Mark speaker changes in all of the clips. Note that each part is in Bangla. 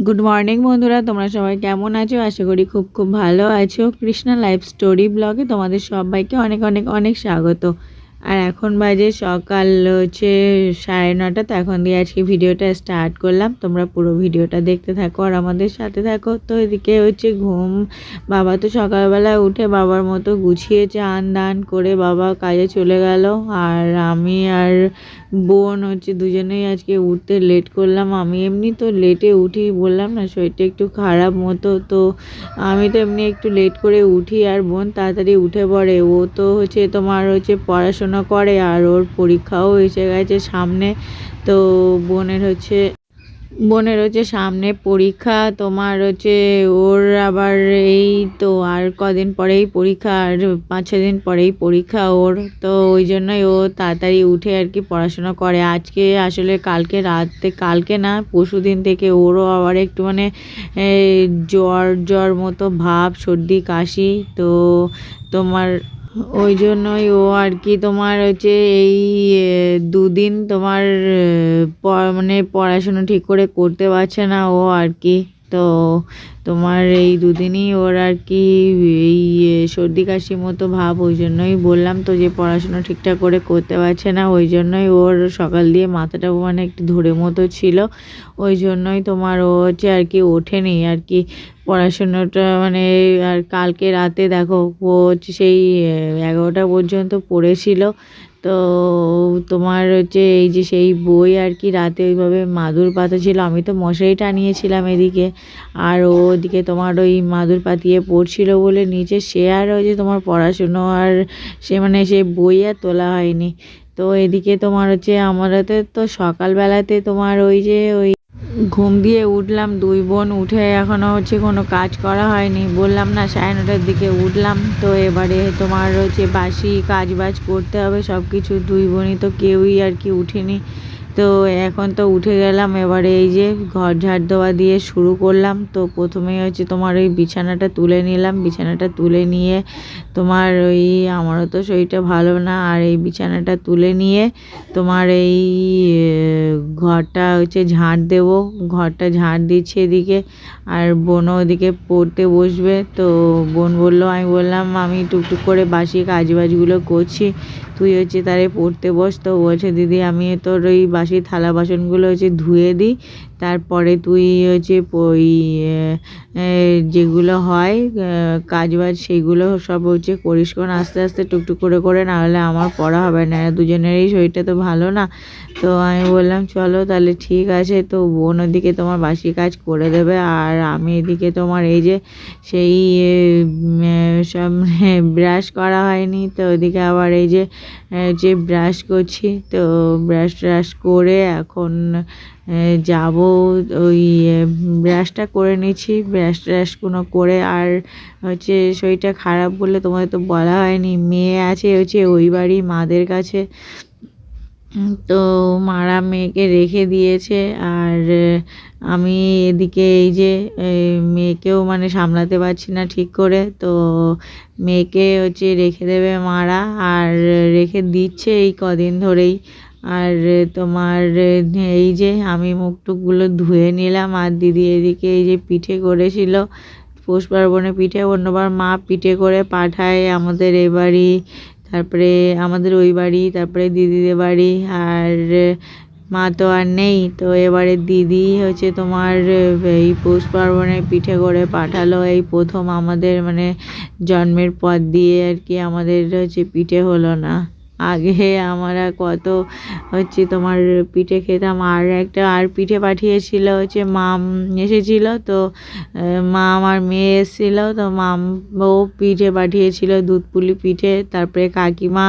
Speaker 1: গুড মর্নিং বন্ধুরা। তোমরা সবাই কেমন আছো? আশা করি খুব খুব ভালো আছো। কৃষ্ণা লাইফ স্টোরি ব্লগে তোমাদের সবাইকে অনেক অনেক অনেক স্বাগত। আর এখন বাজে সকাল হচ্ছে সাড়ে নটা, তো এখন দিয়ে আজকে ভিডিওটা স্টার্ট করলাম। তোমরা পুরো ভিডিওটা দেখতে থাকো আর আমাদের সাথে থাকো। তো এদিকে হচ্ছে ঘুম, বাবা তো সকালবেলা উঠে বাবার মতো গুছিয়ে চান দান করে বাবা কাজে চলে গেল। আর আমি আর বোন হচ্ছে দুজনেই আজকে উঠতে লেট করলাম। আমি এমনি তো লেটে উঠি, বললাম না শরীরটা একটু খারাপ মতো, তো আমি তো এমনি একটু লেট করে উঠি। আর বোন তাড়াতাড়ি উঠে পড়ে। ও তো হচ্ছে তোমার হচ্ছে পড়াশোনা করে আর ওর পরীক্ষাও এসে গেছে সামনে। তো বোনের হচ্ছে বোনের হচ্ছে সামনে পরীক্ষা, তোমার হচ্ছে ওর আবার এই তো আর কদিন পরেই পরীক্ষা, আর পাঁচ ছ দিন পরেই পরীক্ষা ওর। তো ওই জন্যই ও তাড়াতাড়ি উঠে আর কি পড়াশোনা করে। আজকে আসলে কালকে রাতে, কালকে না, পরশু দিন থেকে ওরও আবার একটু মানে জ্বর জ্বর মতো ভাব, সর্দি, কাশি। তো তোমার ওই জন্যই ও আর কি তোমার হচ্ছে এই দুদিন তোমার মানে পড়াশুনো ঠিক করে করতে পারছে না ও আর কি। তো তোমার এই দুদিনই ওর আর কি এই সর্দি কাশি মতো ভাব, ওই জন্যই বললাম তো যে পড়াশুনো ঠিকঠাক করে করতে পারছে না, ওই জন্যই ওর সকাল দিয়ে মাথাটা মানে একটু ধরে মতো ছিল, ওই জন্যই তোমার ও হচ্ছে আর কি ওঠেনি, আর কি পড়াশুনোটা মানে আর কালকে রাতে দেখো ও হচ্ছে সেই এগারোটা পর্যন্ত পড়েছিল তো তোমার হচ্ছে এই যে সেই বই আর কি রাতে ওইভাবে মাদুর পাতা ছিল, আমি তো মশারি টানিয়েছিলাম এদিকে। আর ওদিকে তোমার ওই মাদুর পাতিয়ে পড়ছিল বলে নিচে, সে আর ওই যে তোমার পড়াশুনো আর সে মানে সে বই আর তোলা হয়নি। তো এদিকে তোমার হচ্ছে আমাদের তো সকালবেলাতে তোমার ওই যে ওই ঘুম দিয়ে উঠলাম, দুই বোন উঠে এখনও হচ্ছে কোনো কাজ করা হয়নি। বললাম, না, সাড়ে নটার দিকে উঠলাম। তো এবারে তোমার হচ্ছে বাসি কাজ বাজ করতে হবে সব কিছু দুই বোনই তো কেউই আর কি উঠেনি। তো এখন তো উঠে গেলাম, এবারে এই যে ঘর ঝাড় দেওয়া দিয়ে শুরু করলাম। তো প্রথমেই হচ্ছে তোমার ওই বিছানাটা তুলে নিলাম। বিছানাটা তুলে নিয়ে তোমার ওই আমারও তো শরীরটা ভালো না, আর এই বিছানাটা তুলে নিয়ে তোমার এই ঘরটা হচ্ছে ঝাড় দেবো। ঘরটা ঝাড় দিচ্ছে এদিকে, আর বোনও ওদিকে পড়তে বসবে। তো বোন বলল, আমি বললাম, আমি টুকটুক করে বাসি কাজ বাজগুলো করছি, তুই হচ্ছে তারে পড়তে বস। তো বলছে, দিদি, আমি তোর ওই বাসি থালা বাসনগুলো হচ্ছে ধুয়ে দিই। তারপরে তুই হচ্ছে ওই যেগুলো হয় কাজ বাজ সেগুলো সব হচ্ছে করিস কোন আস্তে আস্তে টুকটুক করে করে, না হলে আমার পড়া হবে না। দুজনেরই শরীরটা তো ভালো না। তো আমি বললাম, চলো তাহলে ঠিক আছে। তো বোন ওদিকে তোমার বাসি কাজ করে দেবে, আর আমি এদিকে তোমার এই যে সেই সব ব্রাশ করা হয়নি। তো ওদিকে আবার এই যে যে ব্রাশ করছি, তো ব্রাশ ট্রাশ করে এখন যাব, ওই ব্রাশটা করে নিচ্ছি। ব্রাশ ট্রাশগুলো করে আর হচ্ছে শরীরটা খারাপ বলে তোমাদের তো বলা হয়নি, মেয়ে আছে হচ্ছে ওই বাড়ি মাদের কাছে। তো মারা মেয়েকে রেখে দিয়েছে আর আমি এদিকে এই যে মেয়েকেও মানে সামলাতে পারছি না ঠিক করে। তো মেয়েকে হচ্ছে রেখে দেবে মারা আর রেখে দিচ্ছে এই কদিন ধরেই। আর তোমার, এই যে আমি মুখ টুকগুলো ধুয়ে নিলাম আর দিদি এদিকে এই যে পিঠে করেছিল, পৌষ পার্বণে পিঠে, অন্যবার মা পিঠে করে পাঠায় আমাদের এ বাড়ি, তারপরে আমাদের ওই বাড়ি, তারপরে দিদিদের বাড়ি, আর মা তো আর নেই, তো এবারে দিদি হচ্ছে তোমার, এই পৌষ পার্বণে পিঠে করে পাঠালো, এই প্রথম আমাদের মানে জন্মের পর দিয়ে আর কি আমাদের হচ্ছে পিঠে হলো না। আগে আমরা কত হচ্ছে তোমার পিঠে খেতাম আর একটা আর পিঠে পাঠিয়েছিল হচ্ছে মাম এসেছিল তো মা আমার মেয়ে এসেছিল তো মাম ও পিঠে পাঠিয়েছিল দুধ পুলি পিঠে তারপরে কাকিমা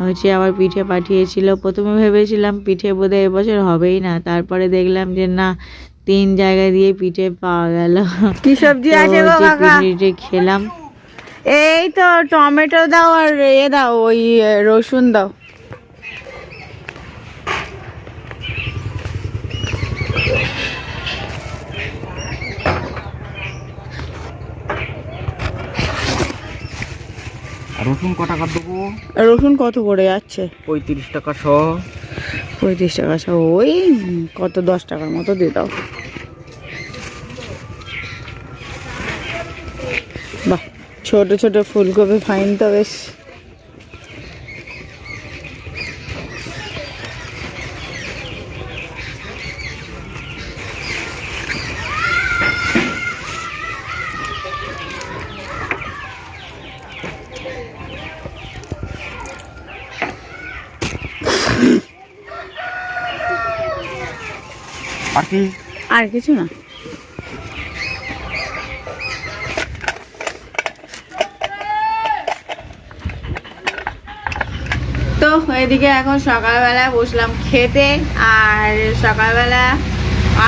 Speaker 1: হচ্ছে আবার পিঠে পাঠিয়েছিল। প্রথমে ভেবেছিলাম পিঠে বোধহয় এবছর হবেই না তারপরে দেখলাম যে না তিন জায়গা দিয়ে পিঠে পাওয়া গেল।
Speaker 2: কি সবজি আছে গো কাকা?
Speaker 1: পিঠে খেলাম।
Speaker 2: এই তো টমেটো দাও আর এ দাও ওই রসুন দাও।
Speaker 3: রসুন কটা কাট দেবো?
Speaker 2: রসুন কত করে যাচ্ছে?
Speaker 3: পঁয়ত্রিশ টাকা শ।
Speaker 2: পঁয়ত্রিশ টাকা সহ ওই কত দশ টাকার মতো দিয়ে দাও।
Speaker 1: ছোট ছোট ফুলকপি ফাইন তো বেশ।
Speaker 3: আর কি?
Speaker 1: আর কিছু না
Speaker 2: তো এদিকে এখন সকালবেলা বসলাম খেতে আর সকালবেলা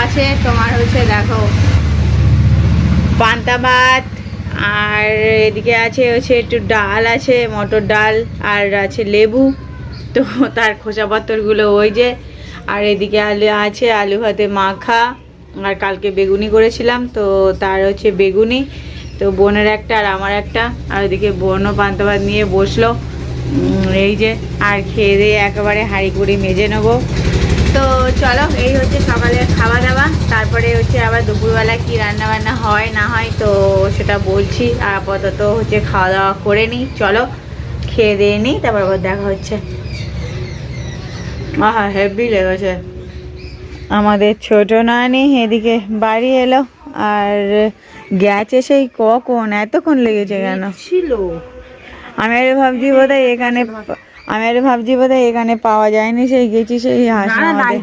Speaker 2: আছে তোমার হচ্ছে দেখো পান্তা ভাত, আর এদিকে আছে হচ্ছে একটু ডাল আছে, মটর ডাল আর আছে লেবু। তো তার খোসা পাত্তরগুলো ওই যে, আর এদিকে আলু আছে আলু ভাতে মাখা, আর কালকে বেগুনি করেছিলাম, তো তার হচ্ছে বেগুনি, তো বোনের একটা আর আমার একটা, আর ওইদিকে বোনও পান্তা ভাত নিয়ে বসল। এই যে, আর খেয়ে দিয়ে একেবারে হাঁড়ি কুড়ি মেজে নেব। তো চলো, এই হচ্ছে সকালে খাওয়া দাওয়া তারপরে হচ্ছে আবার দুপুরবেলা কি রান্না বান্না হয়, না হয়, তো সেটা বলছি। আর আপাতত হচ্ছে খাওয়া দাওয়া করে নিই। চলো, খেয়ে দিয়ে নিই, তারপর আবার দেখা হচ্ছে। আহা, হেভি লেগেছে।
Speaker 1: আমাদের ছোট নানি এদিকে বাড়ি এলো, আর গেছে সেই কখন? এতক্ষণ লেগেছে কেন?
Speaker 2: ছিল
Speaker 1: আমি আরে ভাবছি বোধহয় এখানে আমি আরে ভাবছি বোধহয় এখানে পাওয়া যায়নি সেই গেছি সেই হাসনাবাদে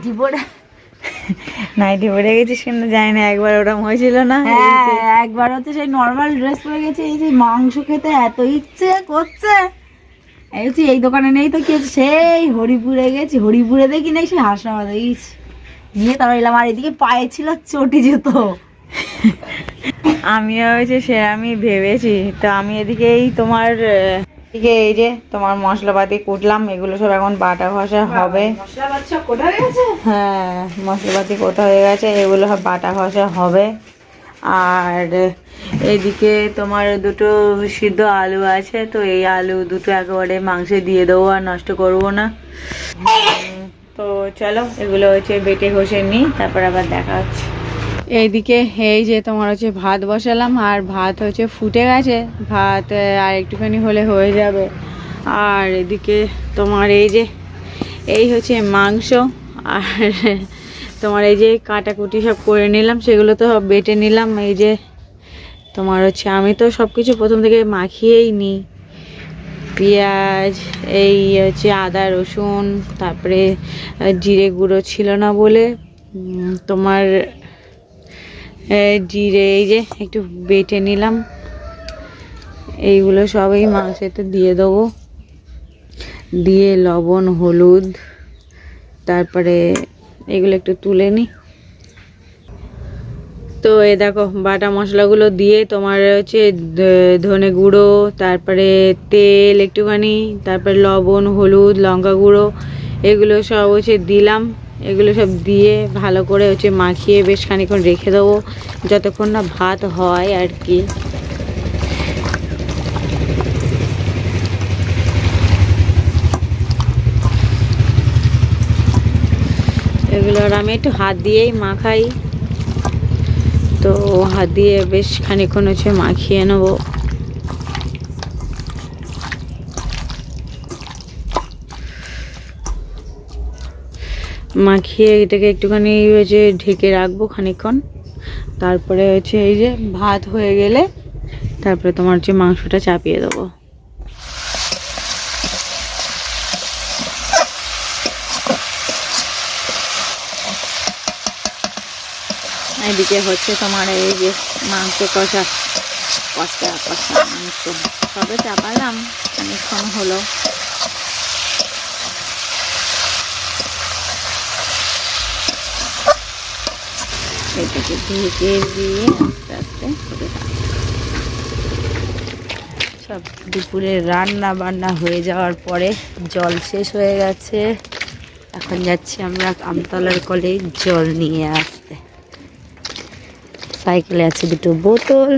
Speaker 2: নাইটি পরে
Speaker 1: গেছিস কেন জানি না একবার ওরম হয়েছিল না?
Speaker 2: হ্যাঁ একবার হচ্ছে সেই নর্মাল ড্রেস পরে গেছে এই যে মাংস খেতে এত ইচ্ছে করছে। এই হচ্ছে এই দোকানে নেই তো কি সেই হরিপুরে গেছি হরিপুরে দেখি নাই সেই হাসনাবাদে গেছি। নিয়ে তারপর এলাম আর এদিকে পায়ে ছিল চটি জুতো।
Speaker 1: আমি হয়েছে সে আমি ভেবেছি। তো আমি এদিকে এই তোমার এদিকে এই যে তোমার মশলাপাতি কুটলাম এগুলো সব এখন বাটা ঘষা হবে। হ্যাঁ মশলাপাতি কোথা হয়ে গেছে এগুলো সব বাটা ঘষা হবে। আর এদিকে তোমার দুটো সিদ্ধ আলু আছে তো এই আলু দুটো একেবারে মাংসে দিয়ে দেবো আর নষ্ট করব না। তো চলো এগুলো হচ্ছে বেটে ঘষে নিই তারপর আবার দেখা হচ্ছে। এইদিকে এই যে তোমার হচ্ছে ভাত বসালাম, আর ভাত হচ্ছে ফুটে গেছে। ভাত আর একটুখানি হলে হয়ে যাবে। আর এদিকে তোমার এই যে, এই হচ্ছে মাংস, আর তোমার এই যে কাটাকুটি সব করে নিলাম, সেগুলো তো সব বেটে নিলাম। এই যে তোমার হচ্ছে আমি তো সব কিছু প্রথম থেকে মাখিয়েই নিই। পেঁয়াজ, এই হচ্ছে আদা, রসুন, তারপরে জিরে গুঁড়ো ছিল না বলে তোমার জিরে, এই যে একটু বেটে নিলাম। এইগুলো সবই মাংসেতে দিয়ে দেবো। দিয়ে লবণ, হলুদ, তারপরে এগুলো একটু তুলে নিই। তো এ দেখো, বাটা মশলাগুলো দিয়ে তোমার হচ্ছে ধনে গুঁড়ো, তারপরে তেল একটুখানি, তারপরে লবণ, হলুদ, লঙ্কা গুঁড়ো, এগুলো সব হচ্ছে দিলাম। এগুলো সব দিয়ে ভালো করে হচ্ছে মাখিয়ে বেশ খানিক্ষণ রেখে দেবো। যতক্ষণ না ভাত হয় আর কি। এগুলো আর আমি একটু হাত দিয়েই মাখাই। তো হাত দিয়ে বেশ খানিক্ষণ হচ্ছে মাখিয়ে নেব। মাখিয়ে এটাকে একটুখানি হচ্ছে ঢেকে রাখব খানিক্ষণ তারপরে হচ্ছে এই যে ভাত হয়ে গেলে তারপরে তোমার হচ্ছে মাংসটা চাপিয়ে দেবো। এদিকে হচ্ছে তোমার এই যে মাংস কষা কষা কষা মাংস। সবে চাপালাম অনেকক্ষণ হলো। এটাকে ঢেকে দিয়ে আস্তে আস্তে করে সব দুপুরে রান্না বান্না হয়ে যাওয়ার পরে জল শেষ হয়ে গেছে। এখন যাচ্ছি আমরা আমতলার কলে জল নিয়ে আসতে। সাইকেলে আছে দুটো বোতল।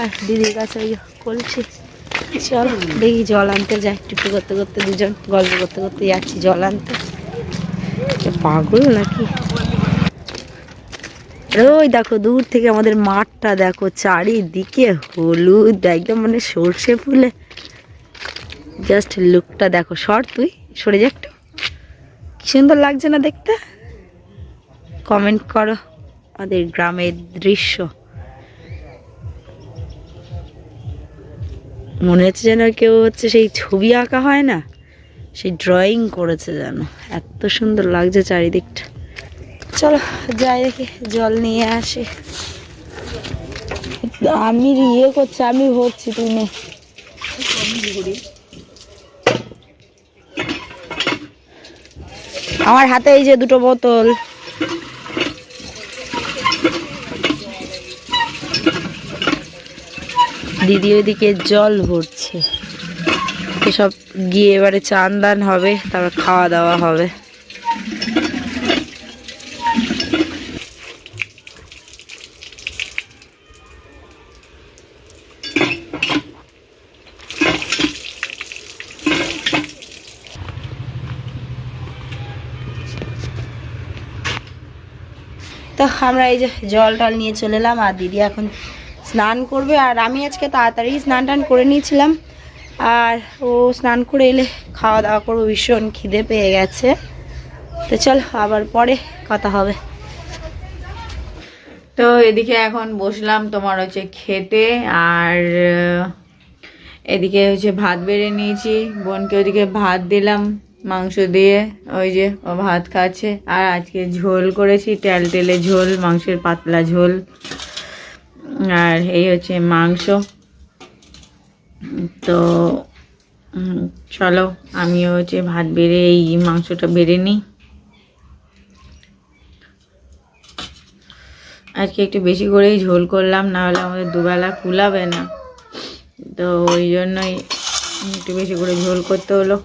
Speaker 1: আর দিদির কাছে ওই বলছি চল, দেখি জল আনতে যাই। টুকু করতে করতে দুজন গল্প করতে করতে যাচ্ছি জল আনতে। পাগল নাকি?
Speaker 2: ওই দেখো, দূর থেকে আমাদের মাঠটা দেখো, চারিদিকে হলুদ, একদম মানে সর্ষে ফুলে। জাস্ট লুকটা দেখো। সর তুই, সরে যা একটু। কি সুন্দর লাগছে না দেখতে? কমেন্ট করো আমাদের গ্রামের দৃশ্য। মনে হচ্ছে যেন কেউ হচ্ছে সেই ছবি আঁকা হয় না, সেই ড্রয়িং করেছে যেন। এত সুন্দর লাগছে চারিদিকটা। চলো যাই দেখি, জল নিয়ে আসি। আমি ইয়ে করছি, আমি ভরছি তুই আমার হাতে এই যে দুটো বোতল। দিদি ওইদিকে জল ভরছে। এসব গিয়ে এবারে চান দান হবে, তারপর খাওয়া দাওয়া হবে। তো আমরা এই যে জল টল নিয়ে চলে এলাম, আর দিদি এখন স্নান করবে, আর আমি আজকে তাড়াতাড়ি স্নান টান করে নিয়েছিলাম। আর ও স্নান করে এলে খাওয়া দাওয়া করব, ভীষণ খিদে পেয়ে গেছে। তো চল, আবার পরে কথা হবে।
Speaker 1: তো এদিকে এখন বসলাম তোমার হচ্ছে খেতে, আর এদিকে হচ্ছে ভাত বেড়ে নিয়েছি, বোনকে ওদিকে ভাত দিলাম। মাংস দিয়ে ওই যে ও ভাত খাচ্ছে। আর আজকে ঝোল করেছি, তেল তেলে ঝোল, মাংসের পাতলা ঝোল। আর এই হচ্ছে মাংস। তো চলো, আমিও হচ্ছে ভাত বেড়ে এই মাংসটা বেড়ে নিই। আজকে একটু বেশি করেই ঝোল করলাম, না হলে আমাদের দুবেলা কুলাবে না। তো ওই জন্যই একটু বেশি করে ঝোল করতে হলো।